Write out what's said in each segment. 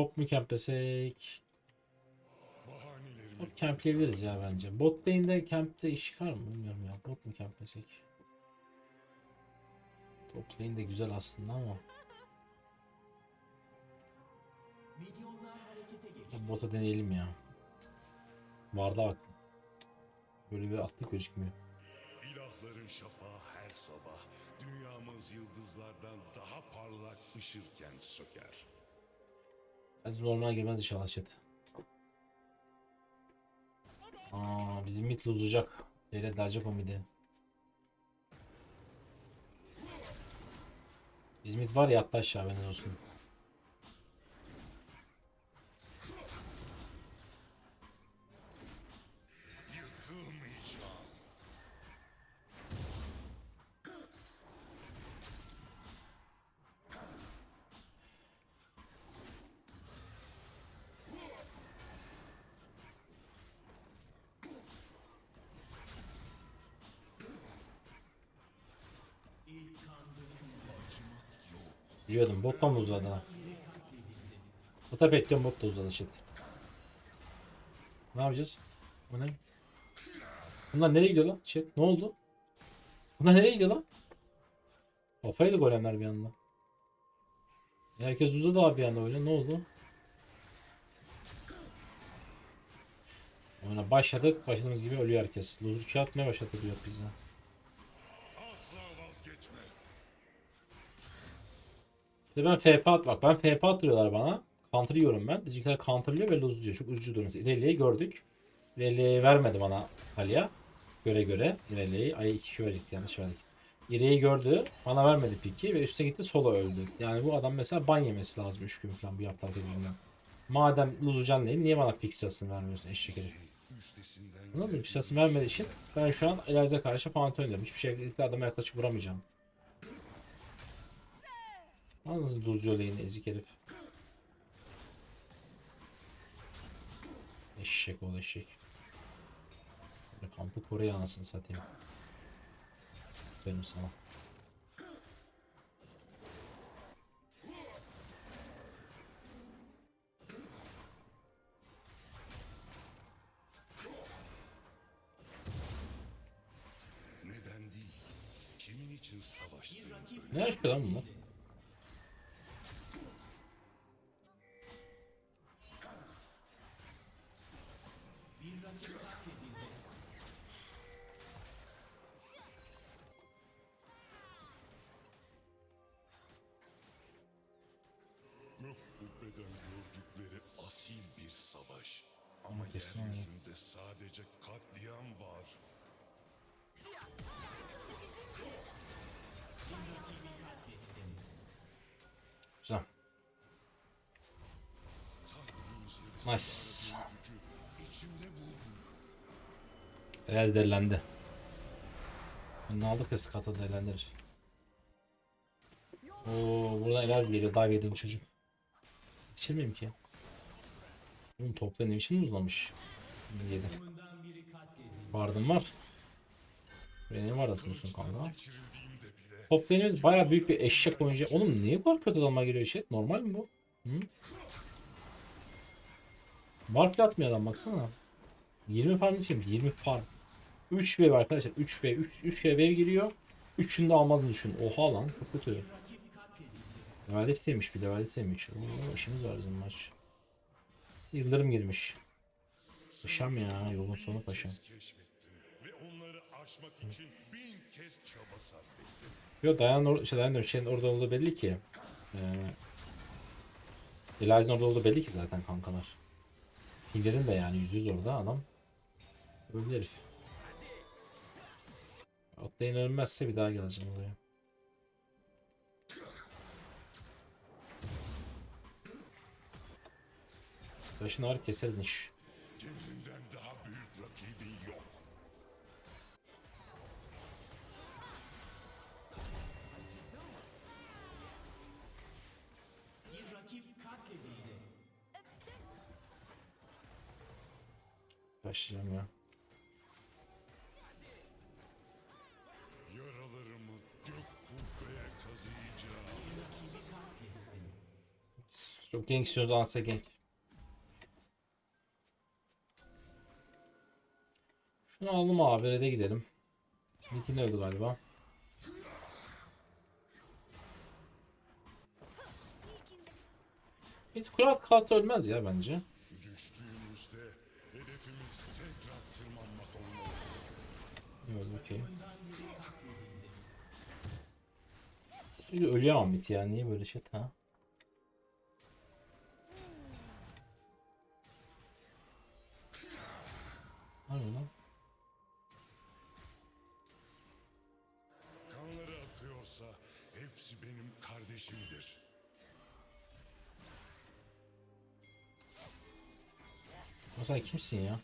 Top mu? Bahanelerimi Top kempleyebiliriz ya bence. Bot lane'de kempte iş çıkar mı bilmiyorum ya. Bot mu kemplesek? Top lane de güzel aslında ama. Bota deneyelim ya. Varda bak. Böyle bir atlık gözükmüyor. ilahların şafağı her sabah dünyamız yıldızlardan daha parlak ışırken söker. Az normal girmez inşallah chat. Aa bizim mid uzayacak. Yere dalacak o midi. Bizim mid var ya hatta aşağı olsun. Biliyordum bottan mı uzadı ha? Bota bekliyorum bot da uzadı chat. Ne yapacağız? Bu ne? Bunlar nereye gidiyor lan? Chat ne oldu? Bunlar nereye gidiyor lan? Kafaydı golemler bir anda. Herkes uzadı abi bir anda öyle. Ne oldu? Oyuna başladık. Başladığımız gibi ölüyor herkes. Loser kağıt ne başladı diyor bize. İşte ben FP at bak ben FP attırıyorlar bana. Counter yiyorum ben. Bizimkiler counterlıyor ve lose diyor. Çok üzücü durum. İleriyi gördük. İleriyi vermedi bana Talia. Göre göre İleriyi. Ay 2 verecekti yanlış verdik. İleriyi gördü. Bana vermedi piki ve üstüne gitti solo öldü. Yani bu adam mesela ban yemesi lazım 3 gün falan bu yaptığı hareketinden. Madem Lulucan değil niye bana pick sırasını vermiyorsun eşek herif? Anladın mı? Pick sırasını vermediği için ben şu an Elijah'a karşı Pantheon diyorum. Hiçbir şekilde adama yaklaşıp vuramayacağım. Nasıl Lulucan lane'i ezik herif. Eşek ol eşek. Böyle kampı Kore'ye anasını satayım. Benim sana. neden değil, kimin için savaştığını Ne yapıyor lan bunlar? Nice. Biraz delilendi. Ne aldık ya skata delilendirir. Oo buradan Elaz geliyor. Dive edeyim çocuk. Yetişir ki? Oğlum topla ne biçim uzlamış. Yedi. Vardım var. Benim var atıyorsun kanka. Bile Toplayınız baya büyük bir eşek oyuncu. Oğlum niye bu kötü adamlar geliyor chat? Normal mi bu? Hı? Mark atmıyor adam baksana. 20 farm için 20 farm. 3 wave arkadaşlar 3 wave 3, 3 kere wave giriyor. 3'ünü de almadığını düşün. Oha lan çok kötü. Level'deymiş bir level'deymiş. Oo işimiz var bizim maç. Yıldırım girmiş. Paşam ya yolun sonu paşam. Yok dayan or şey dayan şeyin orada olduğu belli ki. Ee, Elias'ın orada olduğu belli ki zaten kankalar. Finger'in de yani yüz yüz orada adam. Öldü herif. Atlayın ölmezse bir daha geleceğim oraya. Başını ağrı keseriz iş. Çok gank istiyoruz alsa gank. Şunu alalım abi red'e gidelim. Nitin öldü galiba. Hiç kurat kast ölmez ya bence. Öldü okey. Ölüyor ama bit ya. Niye böyle şey ha? Kimsin ya?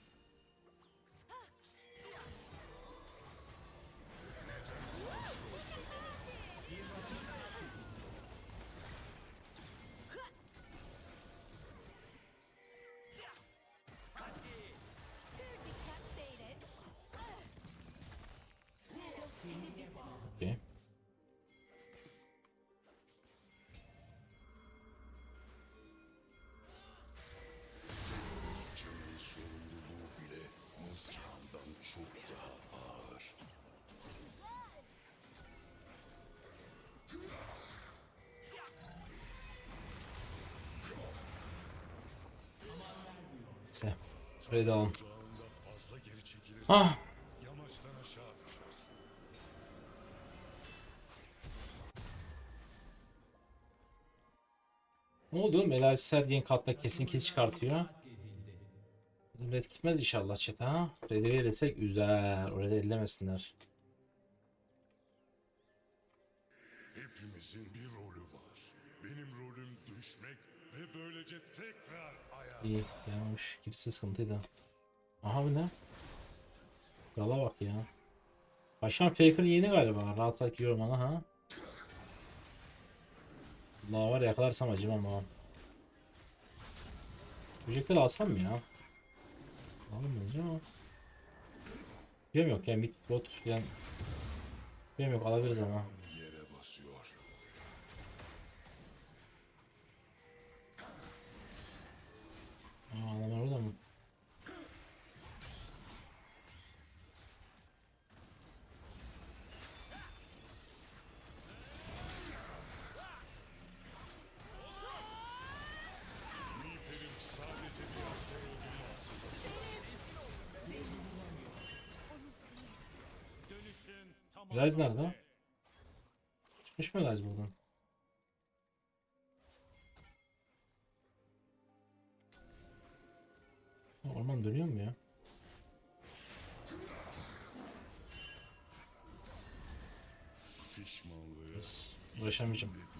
Neyse. Geri çekilirsen Ah! Ne oldu? Melal Sergen katta kesin kill çıkartıyor. Red gitmez inşallah chat ha. Red'i verirsek üzer. Orada ellemesinler. İyi yanlış. Girse sıkıntıydı. Aha bu ne? Krala bak ya. Başkan Faker yeni galiba. Rahat rahat yiyorum ana ha. Allah var ya, yakalarsam acımam ha. Böcekleri alsam mı ya? Bence ama. Bilmiyorum yok ya mid bot yani. Bilmiyorum yok alabiliriz ama. Rise nerede? Çıkmış mı Rise buradan? Orman dönüyor mu ya? Uğraşamayacağım.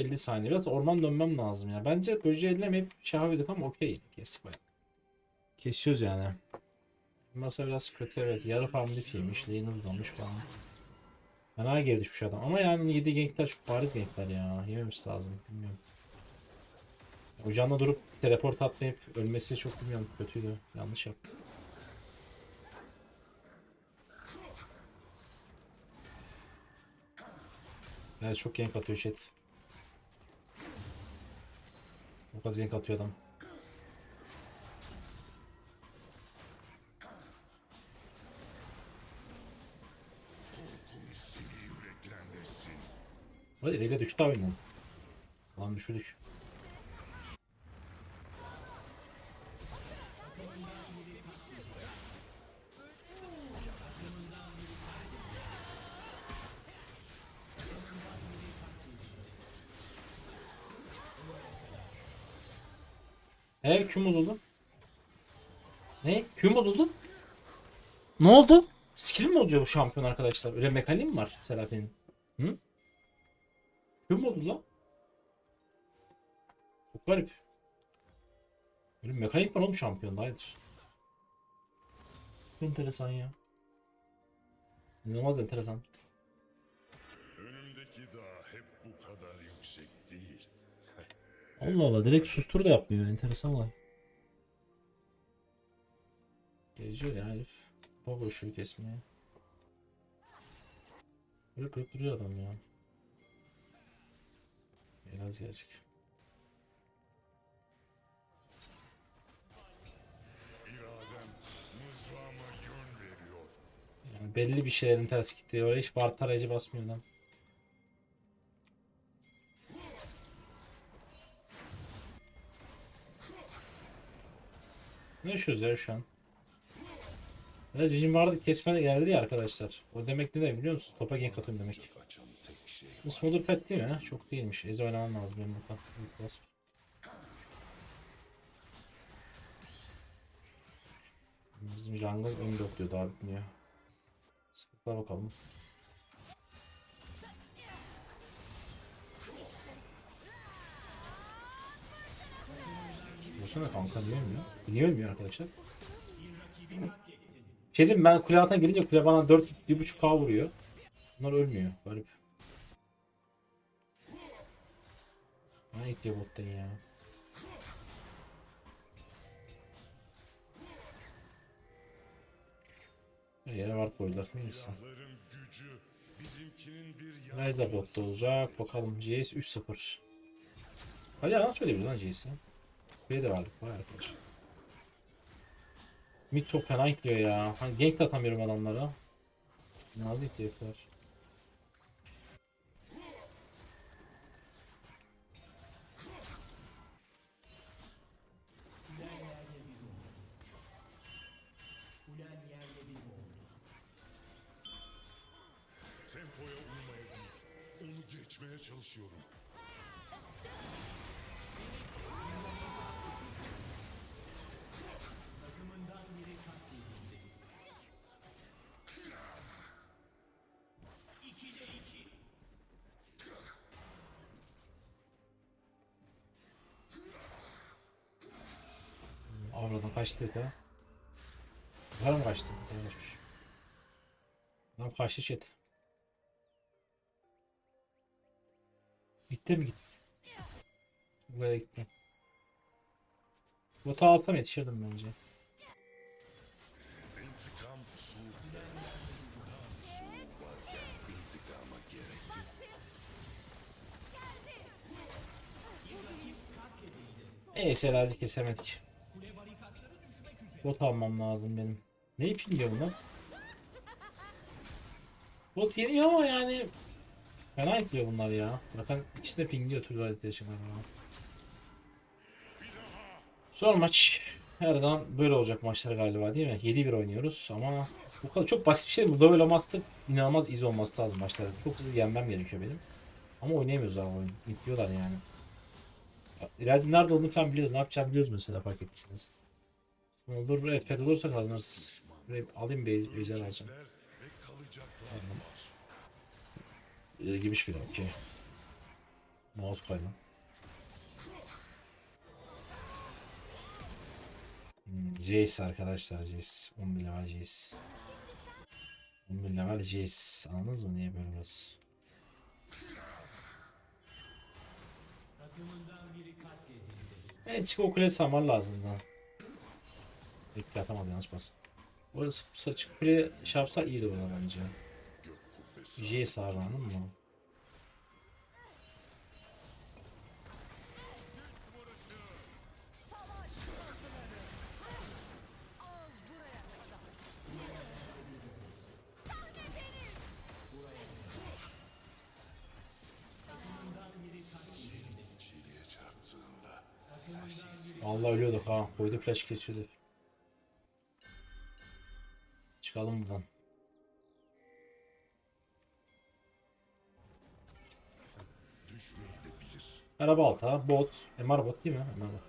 50 saniye. Biraz orman dönmem lazım ya. Bence böceği ellemeyip şey yapıyorduk ama okey. Kestik bayağı. Kesiyoruz yani. Masa biraz kötü evet. Yarı farm dipiymiş. Lane'ı uzamış falan. Fena geri düşmüş adam. Ama yani 7 gankler çok bariz gankler ya. Yememiz lazım. Bilmiyorum. Ocağında durup teleport atmayıp ölmesi çok bilmiyorum. Kötüydü. Yanlış yaptı. Evet çok gank atıyor chat. Çok az gank atıyor adam. Hadi ileri düştü oyundan. Lan düşürdük. Kim bozuldu? Ne? Kim bozuldu? Ne oldu? Skill mi bozuyor bu şampiyon arkadaşlar? Öyle mekaniği mi var Serafin'in? Hı? Kim bozuldu lan? Çok garip. Böyle mekanik var oğlum şampiyonda hayırdır. Enteresan ya. İnanılmaz enteresan. Önümdeki dağ hep bu kadar yüksek değil. Allah Allah direkt sustur da yapmıyor. Enteresan olay. Geziyor ya herif. Baba koşuyor kesmeye. Böyle kırıp duruyor adam ya. Biraz gelecek. Yani belli bir şeylerin ters gittiği oraya hiç bar tarayıcı basmıyor adam. Ne yaşıyoruz ya şu an? Ya cicim vardı kesmene geldi ya arkadaşlar. O demek ne demek biliyor musun? Topa gank atıyorum demek. Bu Smolder pet değil mi? ha? Çok değilmiş. Ezi oynamam lazım benim. Büyük basp. Bizim jungle ön blokluyor daha bitmiyor. Sıkıntılar bakalım. Vursana kanka niye ölmüyor? Niye ölmüyor arkadaşlar? Şey mi, ben kule altına gelince kule bana 4 1.5k vuruyor. Bunlar ölmüyor. Garip. Ne gidiyor bottan ya? Her yere ward koydular. Neyse. bir Nerede botta olacak? Bakalım. CS 3-0. Hadi yalan söyleyebilir lan CS'i. Buraya da verdik. Vay arkadaş. Mid çok fena gidiyor ya. Hani gank de atamıyorum adamlara. Nazlı gidiyor kaçtı ya. Var mı kaçtı? Kaçmış. Adam kaçtı chat. Gitti mi gitti? Buraya gitti. Bota alsam yetişirdim bence. İntikam soğuk. Tam Bot almam lazım benim. Neyi pinliyorum lan? Bot yeniyor ama yani fena gidiyor bunlar ya. Bakın ikisi de pingliyor Turvalet yaşına. Son maç. Her zaman böyle olacak maçlar galiba değil mi? 7-1 oynuyoruz ama bu kadar çok basit bir şey. Bu Level Master inanılmaz iz olması lazım maçlarda. Çok hızlı yenmem gerekiyor benim. Ama oynayamıyoruz abi oyun. Bitliyorlar yani. İleride nerede olduğunu falan biliyoruz. Ne yapacağımı biliyoruz mesela fark etmişsiniz. Olur buraya fed olursa kazanırız. Alayım base, base alacağım. Gibmiş bir okey. Mouse kayma. Hmm, Jace arkadaşlar Jace. 11 level Jace. 11 level Jace. Anladınız mı niye böyle burası? Evet çık o kule samar lazım da. Bekle atamadı yanlış bas. Orası saçık kule şey yapsa iyiydi buna bence. Jace abi anladın mı? Allah ölüyorduk ha. Koydu flash geçiyordu. Çıkalım buradan. Araba alta, bot, MR bot değil mi? MR bot.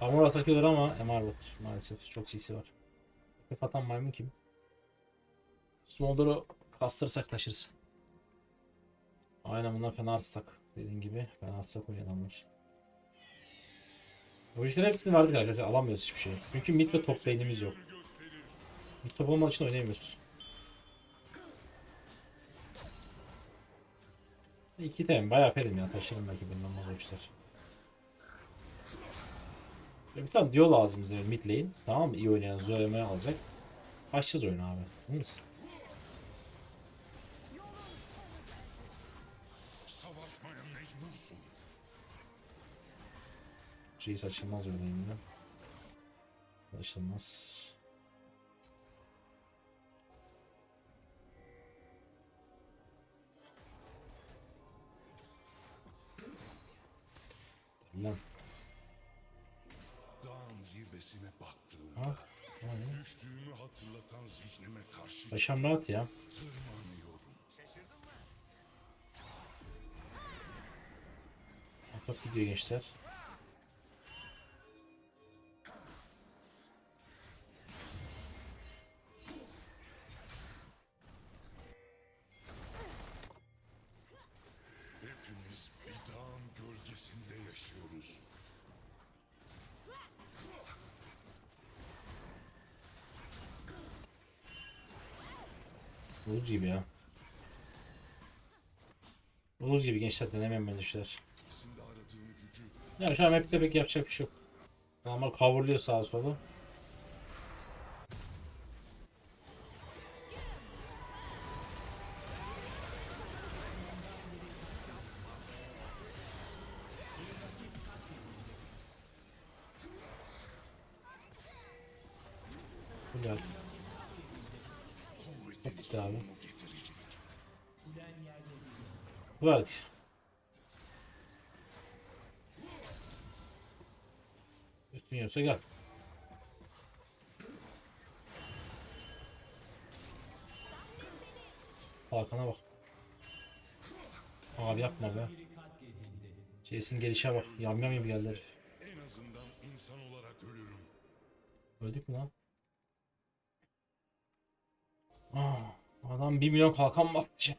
Armor atakıyorlar ama MR bot maalesef. Çok CC var. Hep atan maymun kim? Smolder'ı kastırsak taşırız. Aynen bunlar fena artsak. Dediğin gibi fena artsak oyun adamlar. Bu işlerin hepsini verdik arkadaşlar. Alamıyoruz hiçbir şey. Çünkü mid ve top lane'imiz yok. Top olmadığı için oynayamıyoruz. İki tem bayağı ferim ya taşırım belki bundan vazgeçler. Ya Bir tane Dio lazım bize mid lane. Tamam mı? İyi oynayan Zoe'ye alacak. Açacağız oyunu abi. Değil mi? Savaşmaya mecbursun. Reis açılmaz öyle yine. Açılmaz. Lan. Dağın zirvesine baktığımda Ha? Ne? düştüğümü hatırlatan zihnime karşı Paşam rahat ya. tırmanıyorum. Bak gidiyor gençler. Uluz gibi ya. Uluz gibi gençler denemem ben işler. Ya şu an map'te pek yapacak bir şey yok. Adamlar coverlıyor sağa sola. Yiyorsa gel. Hakan'a bak. Abi yapma be. Jason gelişe bak. Yam yam gibi geldi herif. En azından insan olarak ölürüm. Öldük mü lan? Aa, adam 1 milyon kalkan bastı chat.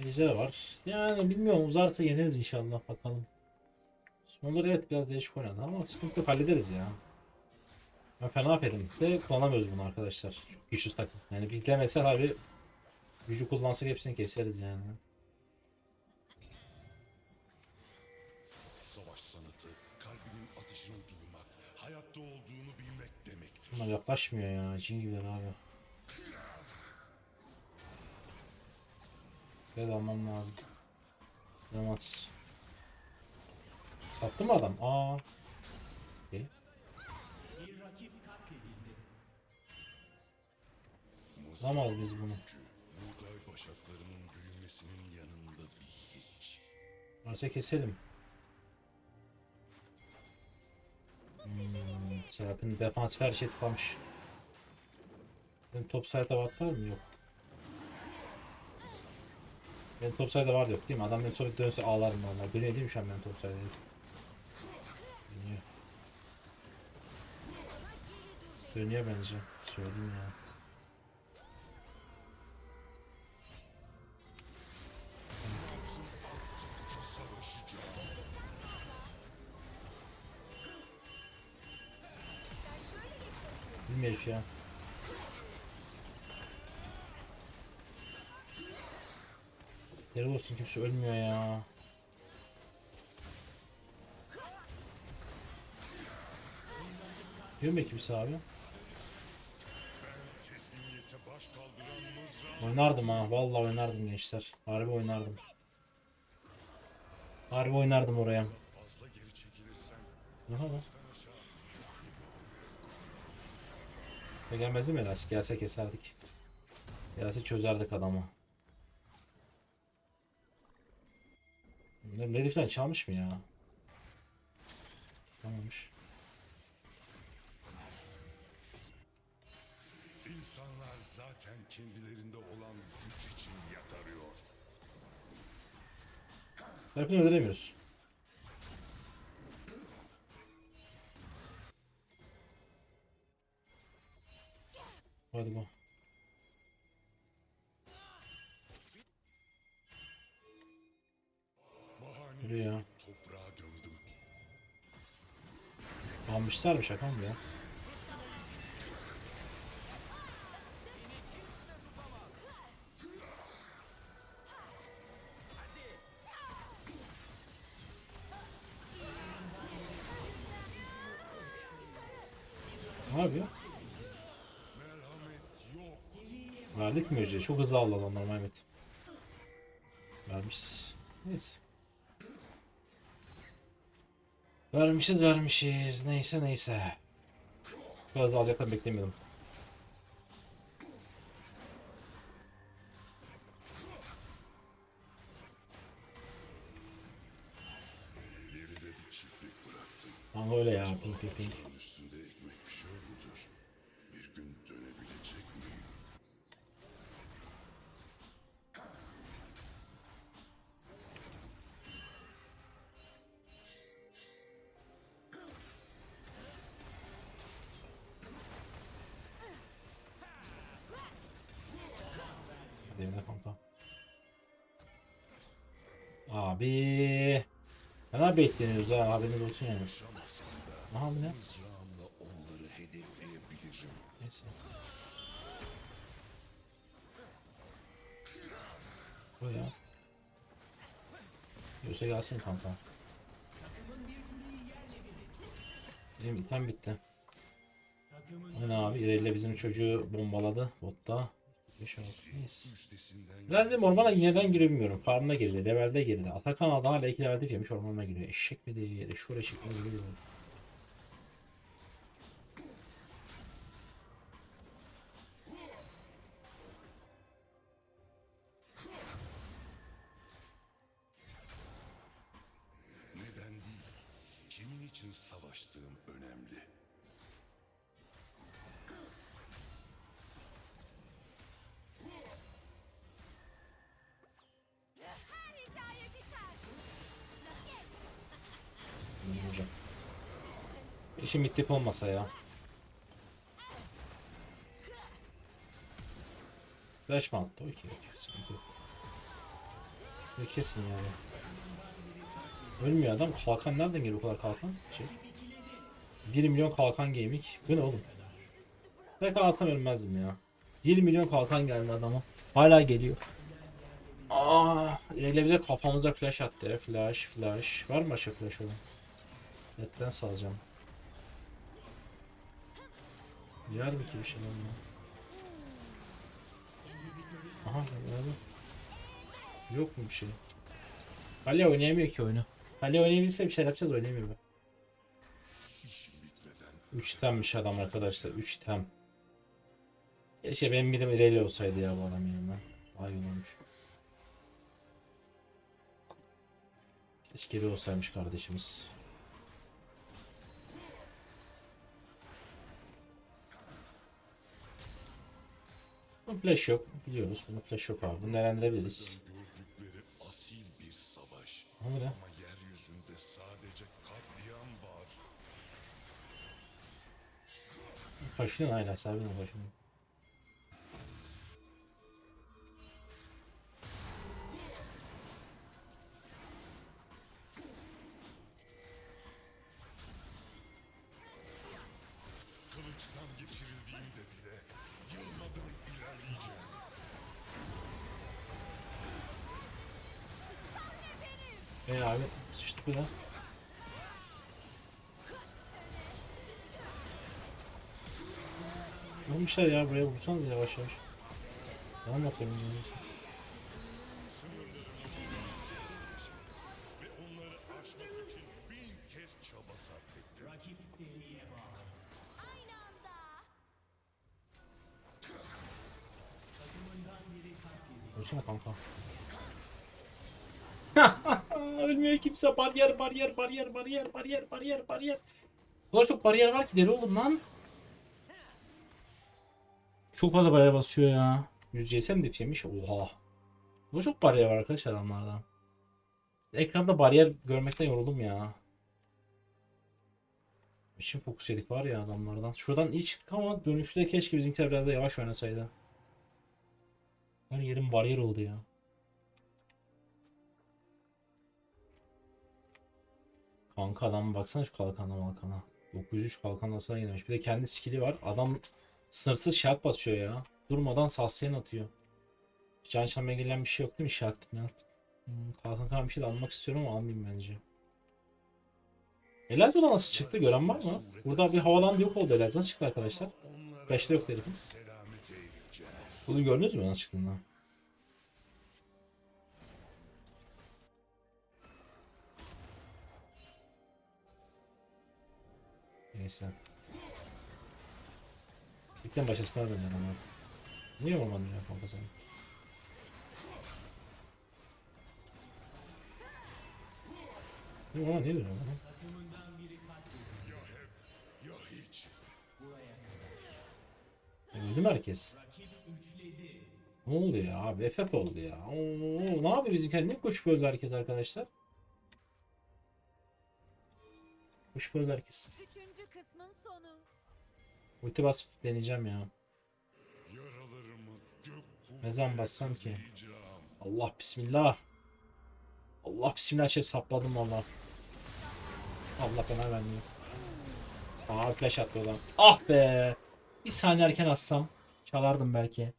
Demek Ejder var. Yani bilmiyorum uzarsa yeneriz inşallah bakalım. Smoller evet biraz değişik oynadı ama sıkıntı yok hallederiz ya. Ben fena pedimse kullanamıyoruz bunu arkadaşlar. Çok güçlü takım. Yani bitlemese abi gücü kullansak hepsini keseriz yani. savaş sanatı, kalbinin atışını duymak, hayatta olduğunu bilmek demektir. Bunlar yaklaşmıyor ya. Cin gibiler abi. Gel almam lazım. Yamaz. Sattı mı adam? Aa. Okey. Alamaz biz bunu. Buğday başaklarının büyümesinin yanında bir hiç. Varsa keselim. Hmm, Serap'ın defansif her şey tıklamış. Benim top var var mı? Yok. Benim top side'da var yok değil mi? Adam benim sonra dönse ağlarım valla. Dönüyor değil mi şu an benim top side'da? Dönüyor. Dönüyor bence. Söyleyeyim ya. Bilmiyorum ya. Nerede olsun kimse ölmüyor ya. Diyor mu kimse abi? Oynardım ha. Vallahi oynardım gençler. Harbi oynardım. Harbi oynardım oraya. Aha lan. Ya Gelmezdi mi Elas? Gelse keserdik. Gelse çözerdik adamı. Ne Redif'ten çalmış mı ya? Çalmamış. İnsanlar zaten kendilerinde olan güç için yakarıyor. Serap'ını öldüremiyoruz. Hadi bu. Almışlar mı şaka mı ya? Ne yapıyor? Verdik mi öceye? Çok hızlı aldı adamlar Mehmet. Vermişiz. Neyse. Vermişiz vermişiz. Neyse neyse. Biraz da alacaklar beklemiyordum. Ama öyle ya. Pink pink pink. Bekleniyoruz ha haberiniz olsun yani. Aha bu ne? Neyse. Bu ya. Yoksa gelsin kanka. Benim item bitti. Aynen abi İrel'le bizim çocuğu bombaladı botta. Yaşamak neyse. Üstesinden Biraz dedim ormana neden giriyor bilmiyorum. Farmına girdi, levelde girdi. Atakan adı hala 2 levelde girmiş ormana giriyor. Eşek mi değil, eşşoğlu eşek mi. Hocam. İşim bitti olmasa ya. Flash mı attı? Okey. Ve kesin yani. Ölmüyor adam. Kalkan nereden geliyor bu kadar kalkan? Şey. 1 milyon kalkan gaming. Bu ne oğlum? Ne kalsam ölmezdim ya. 1 milyon kalkan geldi adama. Hala geliyor. Aa, ilerleyebilir kafamıza flash attı. Flash, flash. Var mı başka flash olan? Netten salacağım. Yer mi ki bir şey lan? Aha yani. Yok mu bir şey? Ali oynayamıyor ki oyunu. Ali oynayabilse bir şey yapacağız oynayamıyor be. İşim bitmeden 3 temmiş adam arkadaşlar 3 tem. Keşke benim midim ileri olsaydı ya bu adam yanımda. Ay olmuş. Keşke bir olsaymış kardeşimiz. Bunun flash yok. Biliyoruz. Bunun flash yok abi. Bunu değerlendirebiliriz. Ama ne? Yeryüzünde sadece katliam var. Hala. Sabine kaşınıyor. Sıçtık ya. Olmuşlar ya buraya vursanız yavaş yavaş. Tamam bakıyorum. Ve Kimse. Bariyer, bariyer, bariyer, bariyer, bariyer, bariyer, bariyer. O kadar çok bariyer var ki deli oğlum lan. Çok fazla bariyer basıyor ya. 100 CSM dip yemiş. Oha. Bu çok bariyer var arkadaşlar adamlarda. Ekranda bariyer görmekten yoruldum ya. İçin fokus yedik var ya adamlardan. Şuradan iyi çıktık ama dönüşte keşke bizimkiler biraz da yavaş oynasaydı. Her yerim bariyer oldu ya. Kanka adam baksana şu kalkana malkana. 903 kalkan hasarına girmiş. Bir de kendi skill'i var. Adam sınırsız şart basıyor ya. Durmadan sasyen atıyor. Can çalmaya gelen bir şey yok değil mi şartından? Hmm, kalkan kalan bir şey de almak istiyorum ama almayayım bence. Elijah'da nasıl çıktı gören var mı? Burada bir havadan yok oldu. Nasıl çıktı arkadaşlar? Onlara Beşte yok herifin. Bunu gördünüz mü nasıl çıktığını? Neyse. İlkten başkasına dönüyorum ama. Niye orman dünya kankası? Niye orman niye dönüyorum lan? Ya. Öldü herkes? Ne oldu ya abi? FF oldu ya. Oo, ne yapıyor bizimkiler? Ne koşup öldü herkes arkadaşlar? Koşup öldü herkes. Kısmın sonu. Ulti basıp deneyeceğim ya. Ne zaman bassam ki? Allah bismillah. Allah bismillah şey sapladım valla. Allah bana vermiyor. Aa flash attı adam. Ah be. Bir saniye erken atsam çalardım belki.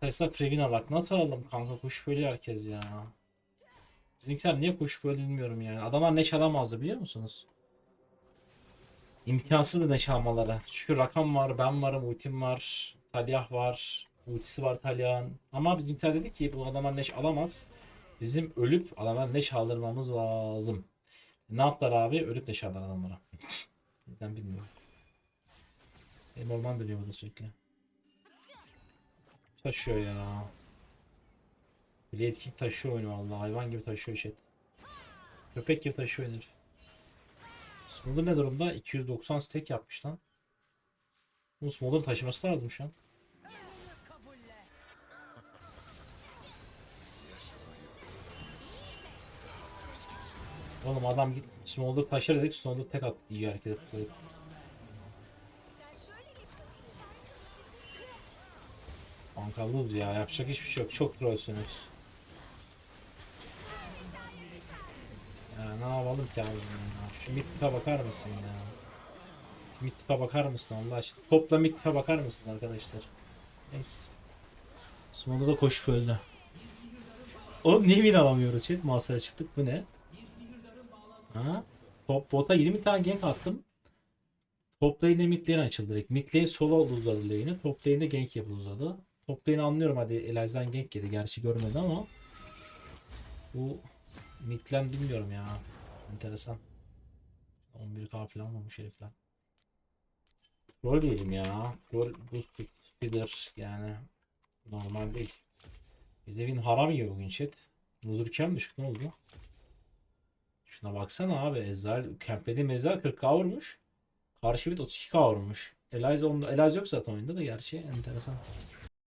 Tesla Previna bak nasıl aldım kanka kuş böyle herkes ya. Bizimkiler niye kuş böyle bilmiyorum yani. Adamlar ne çalamazdı biliyor musunuz? İmkansız da ne çalmaları. Çünkü rakam var, ben varım, ultim var, Talyah var, ultisi var Talyah'ın. Ama bizimkiler dedi ki bu adamlar neş alamaz. Bizim ölüp adamlar neş aldırmamız lazım. Ne yaptılar abi? Ölüp neş aldılar adamlara. Neden bilmiyorum. Benim orman dönüyor burada sürekli. Taşıyor ya. Blade King taşıyor oyunu vallahi hayvan gibi taşıyor şey. Köpek gibi taşıyor herif. Smolder ne durumda? 290 stack yapmış lan. Bu Smolder'ın taşıması lazım şu an. Oğlum adam git Smolder taşır dedik Smolder tek at herkese tıklayıp. Kanka lose ya yapacak hiçbir şey yok çok trollsünüz. Ne yapalım ki abi ya. Şu Mythic'a bakar mısın ya? Mythic'a bakar mısın Allah aşkına? Topla Mythic'a bakar mısın arkadaşlar? Neyse. Smolder da koşup öldü. Oğlum niye win alamıyoruz chat? Masaya çıktık bu ne? Ha? Top bota 20 tane gank attım. Top lane'de mid lane açıldı direkt. Mid lane solo oldu uzadı lane'i. Top lane'de gank yapıldı uzadı. Top lane'i anlıyorum hadi Elijah'dan gank yedi. Gerçi görmedi ama. Bu mid lane bilmiyorum ya. Enteresan. 11k falan olmuş herifler. Rol diyelim ya. Rol bu speeder yani. Normal değil. Biz evin haram gibi bugün chat. Nuzurken düşük ne oldu? Şuna baksana abi. Ezreal, camplediğim Ezreal 40k vurmuş. Karşı bit 32k vurmuş. Eliza, onda, Eliza yok zaten oyunda da gerçi enteresan.